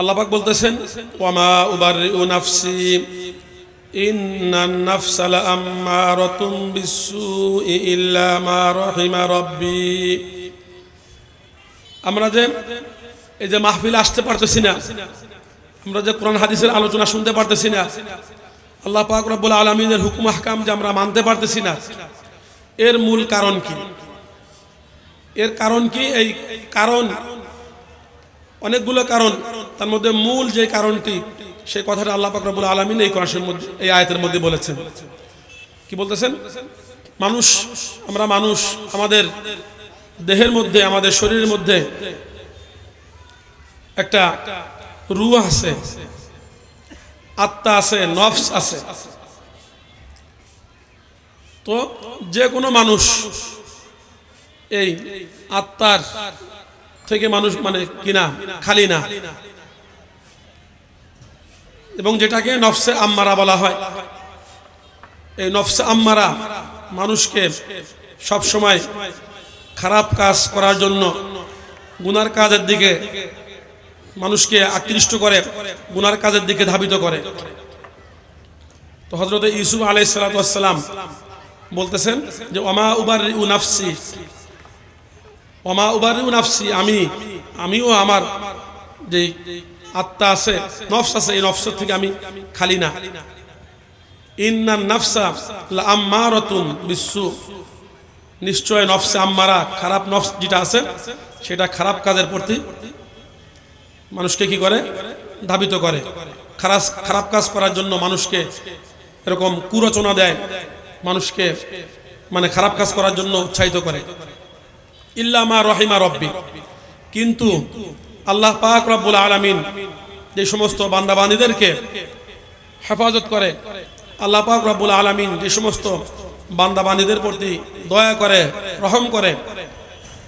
আল্লাপাক বলতেছেন, ওয়ামা উবার নাফসি আমরা যে, এই যে মাহফিল আসতে পারতেছি না, আমরা যে কোরআন হাদিসের আলোচনা শুনতে পারতেছি না, আল্লাহ পাক রব্বুল আলমিনের হুকুম হাকাম যে আমরা মানতে পারতেছি না, এর মূল কারণ কি? এর কারণ কি? এই কারণ, অনেকগুলো কারণ। তার মধ্যে মূল যে কারণটি সেই কথাটা আল্লাহ পাক রব্বুল আলমিন এই কোরআনের মধ্যে, এই আয়াতের মধ্যে বলেছেন। কি বলতেছেন? মানুষ, আমরা মানুষ, আমাদের দেহের মধ্যে, আমাদের শরীরের মধ্যে একটা রু আছে, আত্মা আছে, নফস আছে। তো যে কোনো মানুষ এই আত্মার থেকে মানুষ মানে কিনা খালি না। এবং যেটাকে নফসে আম্মারা বলা হয়। এই নফসে আম্মারা মানুষকে সব সময় খারাপ কাজ করার জন্য, গুনার কাজের দিকে মানুষকে আকৃষ্ট করে, গুনার কাজের দিকে ধাবিত করে। তো হজরত ইউসুফ আলাই সালাতাম বলতেছেন যে ওমা উবার উ নাফসি। ওমা উবার উ নাফসি, আমি, আমিও আমার যে আত্মা আছে, নফস আছে, এই নফসের থেকে আমি খালি না। ইন্না নফসা আম্মারতুন বিশ্বু নিশ্চয় নফসে আম্মারা খারাপ নফস যেটা আছে, সেটা খারাপ কাজের প্রতি মানুষকে কি করে? ধাবিত করে। খারাপ খারাপ কাজ করার জন্য মানুষকে এরকম কুরচনা দেয়, মানুষকে মানে খারাপ কাজ করার জন্য উৎসাহিত করে। ইল্লামা রহিমা রব্বি। কিন্তু আল্লাহ পাক রব্বুল আলমিন যে সমস্ত বান্দাবান্দিদেরকে হেফাজত করে, আল্লাহ পাক রব্বুল আলমিন যে সমস্ত বান্দাবান্দিদের প্রতি দয়া করে, রহম করে,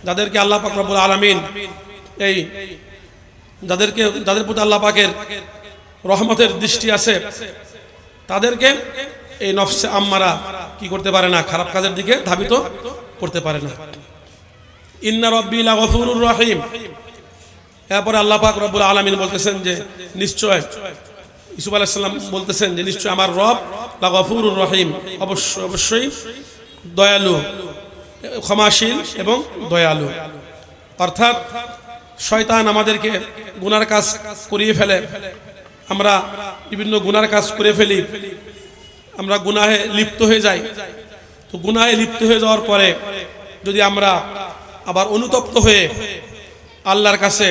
যাদেরকে আল্লাহ পাক রব্বুল আলমিন এই যাদেরকে, যাদের প্রতি আল্লাহ পাকের রহমতের দৃষ্টি আছে, তাদেরকে এই নফসে আম্মারা কি করতে পারে না, খারাপ কাজের দিকে ধাবিত করতে পারে না। ইন্না রব্বি গফুরুর রহিম। এরপরে আল্লাহ পাক রব্বুল আলমিন বলতেছেন যে, নিশ্চয়, ইসুফ আলাইসাল্লাম বলতেছেন যে, নিশ্চয় আমার রব লা গফুরুর রহিম। অবশ্যই অবশ্যই দয়ালু, ক্ষমাশীল এবং দয়ালু। অর্থাৎ শয়তান আমাদেরকে গুনার কাজ করিয়ে ফেলে। আমরা বিভিন্ন গুনার কাজ করে ফেলি। আমরা গুনাহে লিপ্ত হয়ে যাই। তো গুনাহে লিপ্ত হয়ে যাওয়ার পরে যদি আমরা আবার অনুতপ্ত হয়ে আল্লাহর কাছে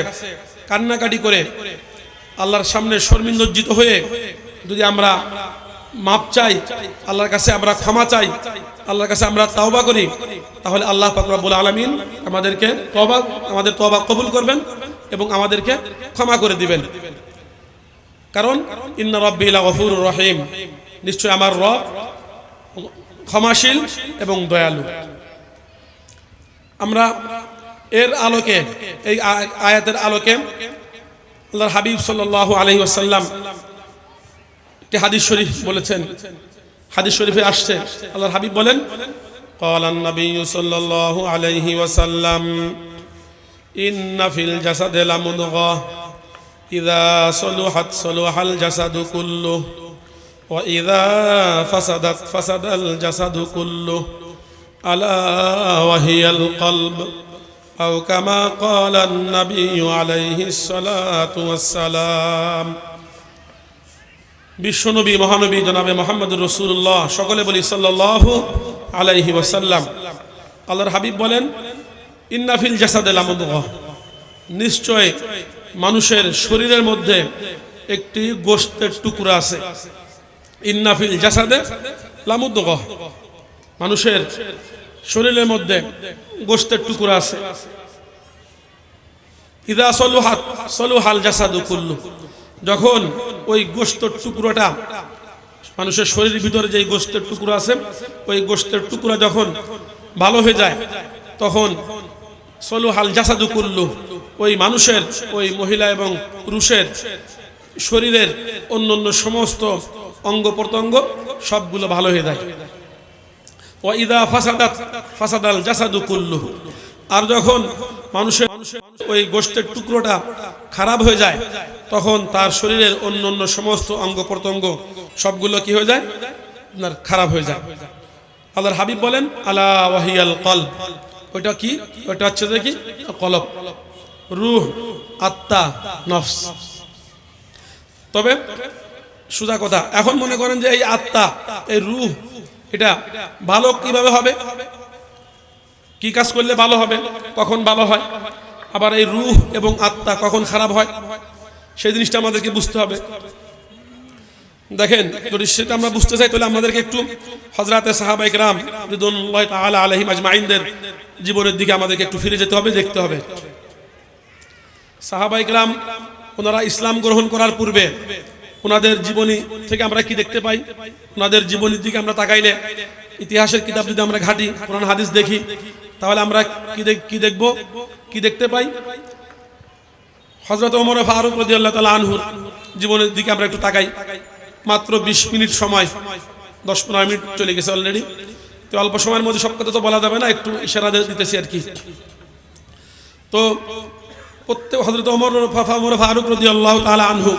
কান্নাকাটি করে আল্লাহর সামনে শর্মিন্দজ্জিত হয়ে যদি আমরা মাপ চাই, আল্লাহর কাছে আমরা ক্ষমা চাই, আল্লাহর কাছে আমরা তাওবা করি, তাহলে আল্লাহ পাকরাবুল আলমিন আমাদেরকে তবা আমাদের তবা কবুল করবেন এবং আমাদেরকে ক্ষমা করে দিবেন। কারণ ইন্না রব্বিলা গফুর রহিম। নিশ্চয় আমার রব ক্ষমাশীল এবং দয়ালু। আমরা এর আলোকে এই আয়াতের আলোকে আল্লাহর হাবিব সাল্লাহ আলহি আসাল্লাম একটি হাদিস শরীফ বলেছেন হাদিস শরীফে আসছে আল্লাহর হাবিব বলেন قال النبي صلى الله عليه وسلم إن في الجسد لمضغة إذا صلحت صلح الجسد كله وإذا فسدت فسد الجسد كله ألا وهي القلب أو كما قال النبي عليه الصلاة والسلام বিশ্বনবী মহানবী জনাবে মোহাম্মদ রসুল্লাহ সকলে বলি সাল্লাহ আলাইহি ওয়াসাল্লাম আল্লাহর হাবিব বলেন ইন্নাফিল জাসাদে নিশ্চয় মানুষের শরীরের মধ্যে একটি গোস্তের টুকরা আছে ইন্নাফিল জাসাদে লামুদ্দহ মানুষের শরীরের মধ্যে গোস্তের টুকরা আছে। ইদা সলু হাত সলু হাল জাসাদু কুল্লু। যখন ওই গোস্তের টুকরোটা, মানুষের শরীরের ভিতরে যে গোস্তের টুকরো আছে, ওই গোস্তের টুকরা যখন ভালো হয়ে যায়, তখন সলু হাল জাসাদু কুল্লু ওই মানুষের, ওই মহিলা এবং পুরুষের শরীরের অন্য অন্য সমস্ত অঙ্গ প্রত্যঙ্গ সবগুলো ভালো হয়ে যায়। ও ইদা ফাসাদাত, ফাসাদাল জাসাদু কুল্লু আর যখন মানুষের ওই গোষ্ঠের টুকরোটা খারাপ হয়ে যায়, তখন তার শরীরের অন্য অন্য সমস্ত অঙ্গ প্রত্যঙ্গ সবগুলো কি হয়ে যায়? খারাপ হয়ে যায়। আল্লাহর হাবিব বলেন, আলা ওয়াহিয়াল কল ওইটা কি? ওইটা হচ্ছে কি? কলব। রুহ, আত্মা, নফস। তবে সুজা কথা, এখন মনে করেন যে এই আত্মা, এই রুহ এটা ভালো কীভাবে হবে? কি কাজ করলে ভালো হবে? কখন ভালো হয়? আবার এই রুহ এবং আত্মা কখন খারাপ হয়? সেই জিনিসটা আমাদেরকে বুঝতে হবে। দেখেন, যদি সেটা আমরা বুঝতে চাই, তাহলে আমাদেরকে একটু হজরাতে সাহাবাইক রাম আলাইহিম আজমাইনদের জীবনের দিকে আমাদেরকে একটু ফিরে যেতে হবে, দেখতে হবে। সাহাবাইক রাম ওনারা ইসলাম গ্রহণ করার পূর্বে ওনাদের জীবনী থেকে আমরা কি দেখতে পাই? ওনাদের জীবনীর দিকে আমরা তাকাইলে, ইতিহাসের কিতাব যদি আমরা ঘাটি, কোরআন, হাদিস দেখি, তাহলে আমরা কি কি দেখব? কি দেখতে পাই? হজরত ওমর ফারুক রদি আল্লাহ তালা আনহুর জীবনের দিকে আমরা একটু তাকাই। মাত্র বিশ মিনিট সময়, দশ পনেরো মিনিট চলে গেছে অলরেডি তো অল্প সময়ের মধ্যে সব কথা তো বলা যাবে না, একটু ইশারা দিতেছি আর কি। তো প্রত্যেক হজরত ওমর ফারুক রদি আল্লাহ তালা আনহু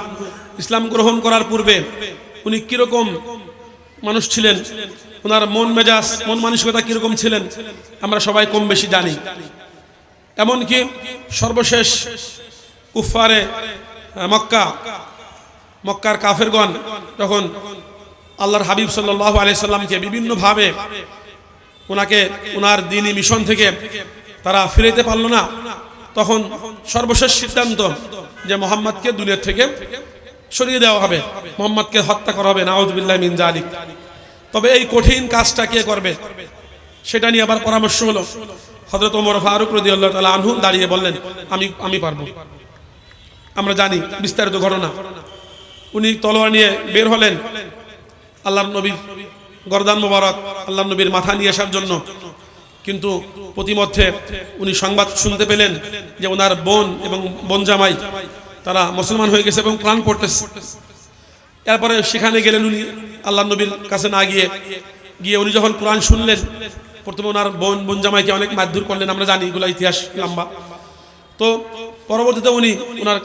ইসলাম গ্রহণ করার পূর্বে উনি কীরকম মানুষ ছিলেন? ওনার মন মেজাজ, মন মানসিকতা কীরকম ছিলেন? আমরা সবাই কম বেশি জানি। এমনকি সর্বশেষ কুফারে মক্কা, মক্কার কাফেরগণ যখন আল্লাহর হাবিব সাল্লাহ আলাইসাল্লামকে বিভিন্নভাবে ওনাকে, ওনার দিনী মিশন থেকে তারা ফিরাইতে পারল না, তখন সর্বশেষ সিদ্ধান্ত যে মোহাম্মদকে দুনিয়ার থেকে সরিয়ে দেওয়া হবে। মোহাম্মদকে হত্যা করা হবে। নাউজবিল্লাহ মিন জালিক তবে এই কঠিন কাজটা কে করবে? সেটা নিয়ে আবার পরামর্শ হলো। হজরত ওমর ফারুক রদি আল্লাহ তালা আনহু দাঁড়িয়ে বললেন, আমি আমি পারব। আমরা জানি বিস্তারিত ঘটনা। উনি তলোয়ার নিয়ে বের হলেন। আল্লাহর নবীর গরদান মোবারক আল্লাহ নবীর মাথা নিয়ে আসার জন্য। কিন্তু প্রতিমধ্যে উনি সংবাদ শুনতে পেলেন যে ওনার বোন এবং বোন জামাই তারা মুসলমান হয়ে গেছে এবং প্রাণ পড়তেছে। এরপরে সেখানে গেলেন উনি, আল্লাহ নবীর কাছে না গিয়ে গিয়ে উনি যখন কোরআন শুনলেন, প্রথমে ওনার বোন বোন জামাইকে অনেক মারধর করলেন, আমরা জানি এগুলো ইতিহাস লম্বা। তো পরবর্তীতে উনি ওনার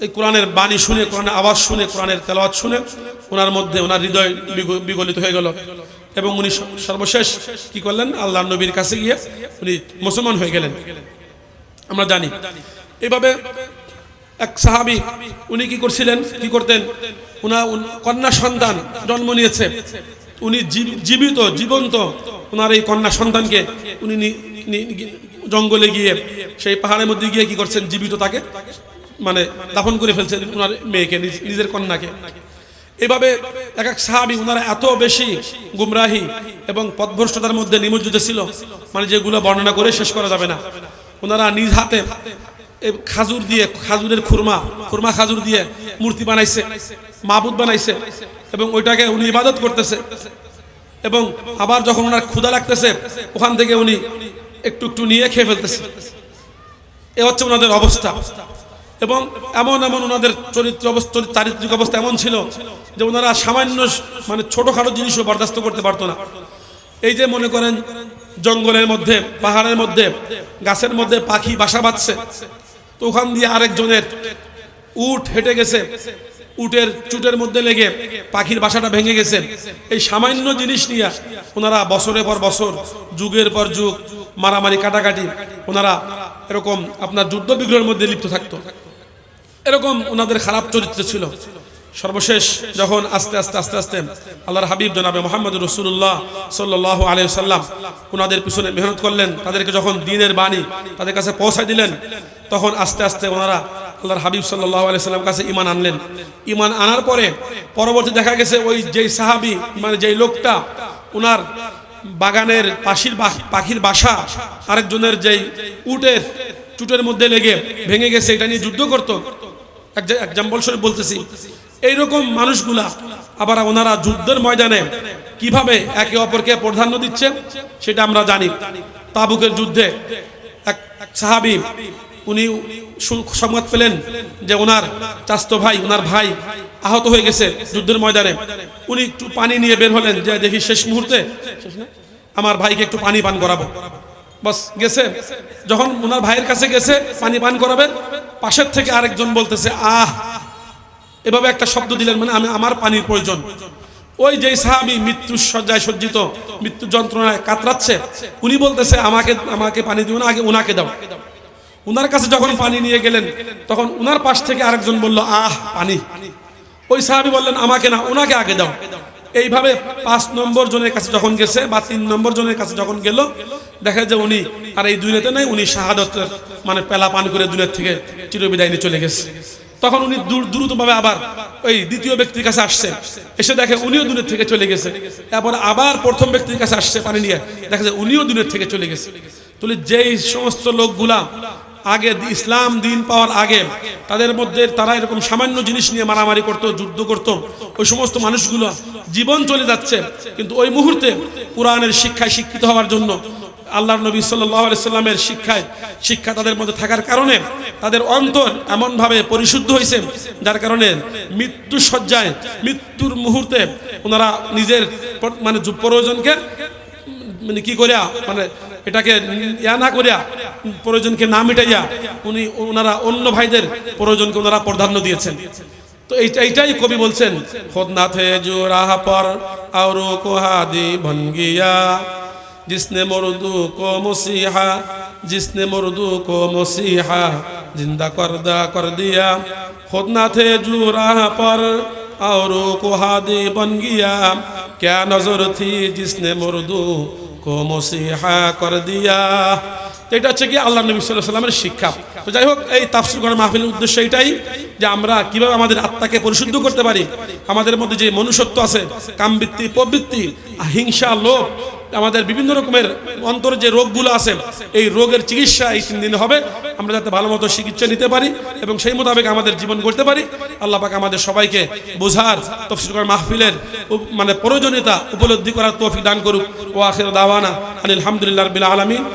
এই কোরআনের বাণী শুনে, কোরআনের আওয়াজ শুনে, কোরআনের তেলাওয়াত শুনে ওনার মধ্যে ওনার হৃদয় বিগ- বিগলিত হয়ে গেল। এবং উনি সর্বশেষ কি করলেন? আল্লাহ নবীর কাছে গিয়ে উনি মুসলমান হয়ে গেলেন। আমরা জানি। এইভাবে এক সাহাবি, উনি কি করছিলেন? কি করতেন? উনা কন্যা সন্তান জন্ম নিয়েছে। উনি জীবিত, জীবন্ত ওনার এই কন্যা সন্তানকে উনি জঙ্গলে গিয়ে সেই পাহাড়ের মধ্যে গিয়ে কি করছেন? জীবিত তাকে মানে দাফন করে ফেলছেন ওনার মেয়েকে নিজের কন্যাকে। এভাবে এক এক সাহাবি ওনারা এত বেশি গুমরাহি এবং পথভ্রষ্টতার মধ্যে নিমজ্জিত ছিল মানে যেগুলো বর্ণনা করে শেষ করা যাবে না। ওনারা নিজ হাতে খাজুর দিয়ে, খাজুরের খুরমা খুরমা খাজুর দিয়ে মূর্তি বানাইছে, মাবুদ বানাইছে এবং ওইটাকে উনি ইবাদত করতেছে। এবং আবার যখন ওনার ক্ষুধা লাগতেছে, ওখান থেকে উনি একটু একটু নিয়ে খেয়ে ফেলতেছে। এ হচ্ছে ওনাদের অবস্থা। এবং এমন এমন ওনাদের চরিত্র অবস্থা চারিত্রিক অবস্থা এমন ছিল যে ওনারা সামান্য মানে ছোটোখাটো জিনিসও বরদাস্ত করতে পারতো না। এই যে মনে করেন, জঙ্গলের মধ্যে, পাহাড়ের মধ্যে, গাছের মধ্যে পাখি বাসা বাঁধছে তো ওখান দিয়ে আরেকজনের উট হেঁটে গেছে। উটের চুটের মধ্যে লেগে পাখির বাসাটা ভেঙে গেছে। এই সামান্য জিনিস নিয়ে ওনারা বছরের পর বছর, যুগের পর যুগ মারামারি, কাটাকাটি, ওনারা এরকম আপনার যুদ্ধ বিগ্রহের মধ্যে লিপ্ত থাকতো। এরকম ওনাদের খারাপ চরিত্র ছিল। সর্বশেষ যখন আস্তে আস্তে আস্তে আস্তে আল্লাহর হাবিব জনাবে মোহাম্মদ রসুল্লাহ সাল্লাহ আলিয়াল্লাম ওনাদের পিছনে মেহনত করলেন। তাদেরকে যখন দিনের বাণী তাদের কাছে পৌঁছায় দিলেন তখন আস্তে আস্তে ওনারা আল্লাহর হাবিব সাল্লাহ আলিয়াল্লাম কাছে ইমান আনলেন। ইমান আনার পরে পরবর্তী দেখা গেছে ওই যেই সাহাবি মানে যেই লোকটা, ওনার বাগানের পাখির পাখির বাসা, আরেকজনের যেই উটের, চুটের মধ্যে লেগে ভেঙে গেছে, এটা নিয়ে যুদ্ধ করতো। এক্সাম্পল স্বরূপ বলতেছি। এইরকম মানুষগুলা আবার ওনারা যুদ্ধের ময়দানে কীভাবে একে অপরকে প্রাধান্য দিচ্ছে, সেটা আমরা জানি। তাবুকের যুদ্ধে এক সাহাবি উনি সংবাদ পেলেন যে ওনার চাস্ত ভাই, ওনার ভাই আহত হয়ে গেছে যুদ্ধের ময়দানে। উনি একটু পানি নিয়ে বের হলেন, যে দেখি শেষ মুহূর্তে আমার ভাইকে একটু পানি পান করাবো। বাস গেছে। যখন ওনার ভাইয়ের কাছে গেছে, পানি পান করাবে, পাশের থেকে আরেকজন বলতেছে, আহ! এভাবে একটা শব্দ দিলেন মানে আমি, আমার পানির প্রয়োজন। ওই যে সাহাবি মৃত্যুর সজ্জায় সজ্জিত মৃত্যু যন্ত্রণায় কাতরাচ্ছে, উনি বলতেছে, আমাকে আমাকে পানি দিও না, আগে উনাকে দাও। উনার কাছে যখন পানি নিয়ে গেলেন, তখন উনার পাশ থেকে আরেকজন বলল, আহ, পানি। ওই সাহাবি বললেন, আমাকে না ওনাকে আগে দাও। এইভাবে পাঁচ নম্বর জনের কাছে যখন গেছে বা তিন নম্বর জনের কাছে যখন গেল, দেখা যায় উনি, আর এই দুনিয়াতে নাই, উনি শাহাদতের মানে পেলা পান করে দুনিয়ার থেকে চিরবিদায় নিয়ে চলে গেছে। তখন উনি দূর- দ্রুতভাবে আবার ওই দ্বিতীয় ব্যক্তির কাছে আসছে। এসে দেখে উনিও দূরের থেকে চলে গেছে। তারপর আবার প্রথম ব্যক্তির কাছে আসছে পানি নিয়ে। দেখা যায় উনিও দুনিয়ার থেকে চলে গেছে। তাহলে যেই সমস্ত লোকগুলা আগে ইসলাম দিন পাওয়ার আগে তাদের মধ্যে তারা এরকম সামান্য জিনিস নিয়ে মারামারি করত, যুদ্ধ করত। ওই সমস্ত মানুষগুলো জীবন চলে যাচ্ছে। কিন্তু ওই মুহূর্তে কোরআনের শিক্ষায় শিক্ষিত হওয়ার জন্য আল্লাহর নবী সাল্লামের শিক্ষায় শিক্ষা তাদের মধ্যে থাকার কারণে তাদের অন্তর এমনভাবে পরিশুদ্ধ হয়েছে, যার কারণে মৃত্যু সজ্জায় মৃত্যুর মুহূর্তে ওনারা নিজের মানে প্রয়োজনকে মানে কি করিয়া মানে এটাকে ইয়া না করিয়া প্রয়োজনকে না মিটাইয়া উনি ওনারা অন্য ভাইদের প্রয়োজনকে ওনারা প্রাধান্য দিয়েছেন তো এইটা- এইটাই কবি বলছেন খোদ না থে জো রাহ পর और को हादी बन गया जिसने मुर्दू को मसीहा जिसने मुर्दू को मसीहा जिंदा करदा कर दिया खुद ना थे जू राह पर और को हादी बन गया क्या नजर थी जिसने मुर्दू को मसीहा कर दिया তো এটা হচ্ছে কি আল্লাহ নবী সাল্লাহ সাল্লামের শিক্ষা। তো যাই হোক, এই তাফসির করার মাহফিলের উদ্দেশ্য এটাই যে আমরা কীভাবে আমাদের আত্মাকে পরিশুদ্ধ করতে পারি। আমাদের মধ্যে যে মনুষ্যত্ব আছে, কামবৃত্তি, প্রবৃত্তি, হিংসা, লোভ, আমাদের বিভিন্ন রকমের অন্তর যে রোগগুলো আছে, এই রোগের চিকিৎসা এই তিন দিনে হবে। আমরা যাতে ভালো মতো চিকিৎসা নিতে পারি এবং সেই মোতাবেক আমাদের জীবন গড়তে পারি। আল্লাহ পাক আমাদের সবাইকে বোঝার তফসিল মাহফিলের মানে প্রয়োজনীয়তা উপলব্ধি করার তৌফিক দান করুক। ও আখির দাওয়ানা আলহামদুলিল্লাহ রবিল আলমিন।